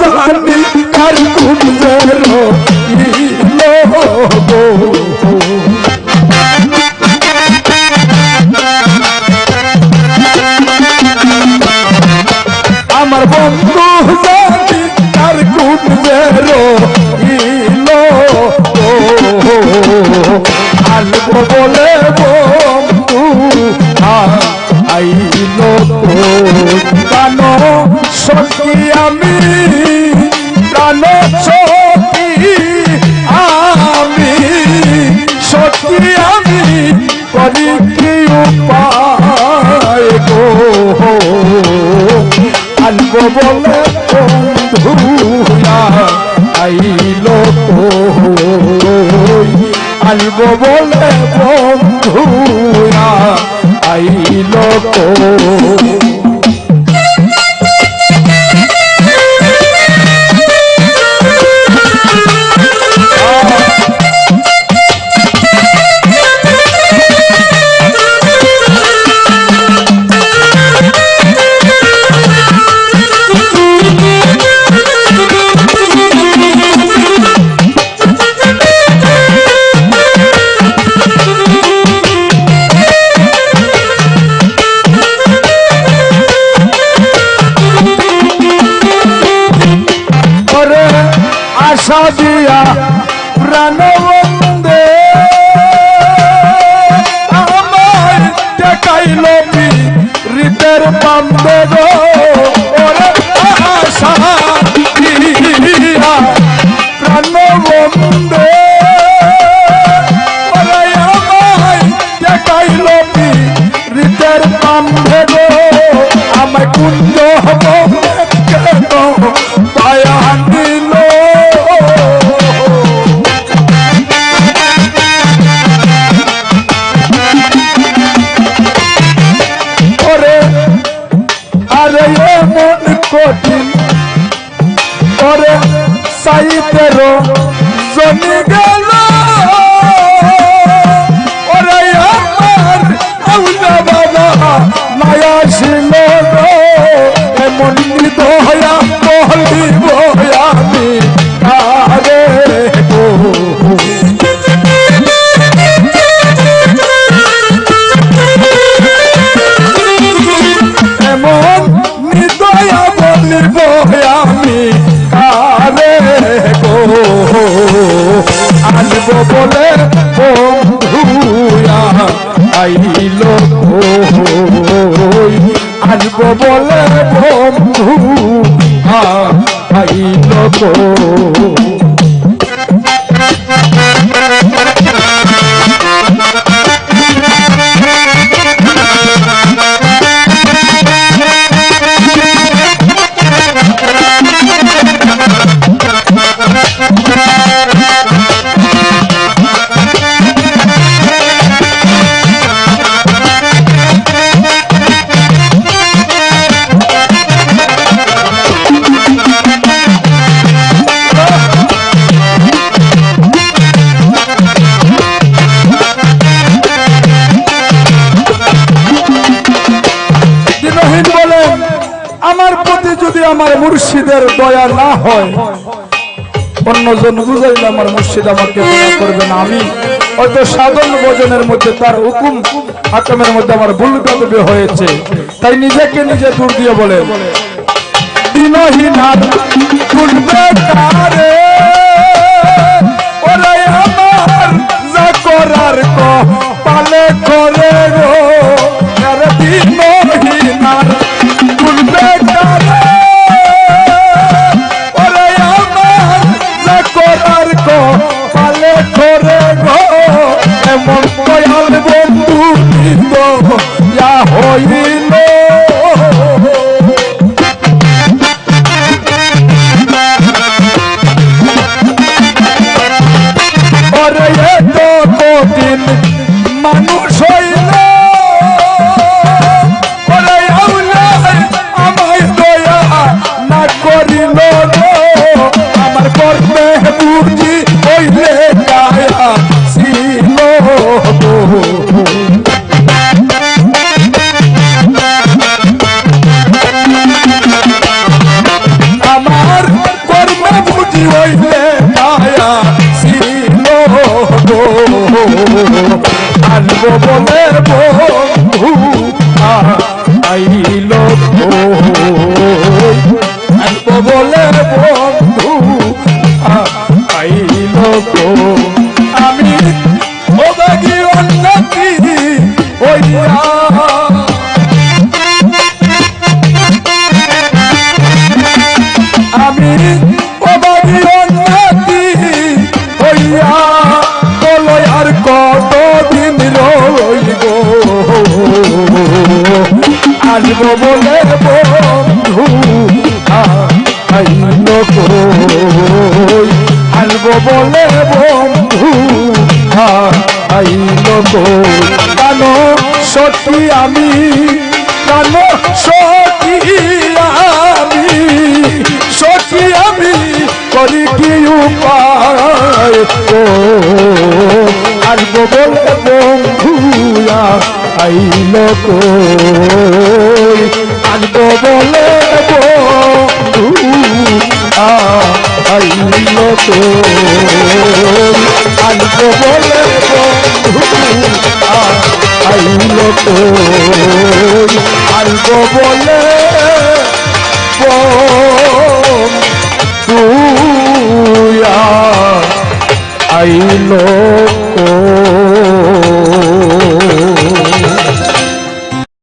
জানি কার কুঞ্জের ইলো আমার বন্ধু জানি আলবো বলে বন্ধু আইলো সখী আমি প্রাণ সখী আমি সখী আমি করি কি উপায় গো। আলব বলে বন্ধুরা আইলো আলব বলে বন্ধুরা আইলো আশা দিয়া প্রাণবন্দে কঠিন করে সাইতেরও জমি গেল। ওরে মায়া ছিল এমন আনব বলে বন্ধু আইল কই আমার মুর্শিদের দয়া না হয়। অন্যজন বুঝাইলে আমার মুর্শিদ আমাকে দয়া করবে না। আমি হয়তো সাধন ভোজনের মধ্যে তার হুকুম হাকমের মধ্যে আমার ভুল কতবে হয়েছে। তাই নিজেকে নিজে দূর দিয়ে বলে আমার করার পালে করে গো আমার বন্ধু দয়া হইল কঠিন মানুষ হইল আমায় দয়া না করিল আমার কর্মে বুঝি হইলে গায়া ছিল আমার কর্ম বুঝি হইলে মায়া ছিল আনব বলে বন্ধু। আসব বলে বন্ধু। আইল কই আসব বলে বন্ধু। আইল কই কেন সত্যি আমি কেন সত্যি আমি। সত্যি আমি করি কি উপায়? আসব বলে বন্ধুয়া আইল কই? আসব বলে আইল কই? আসব বলে আইল কই? বলে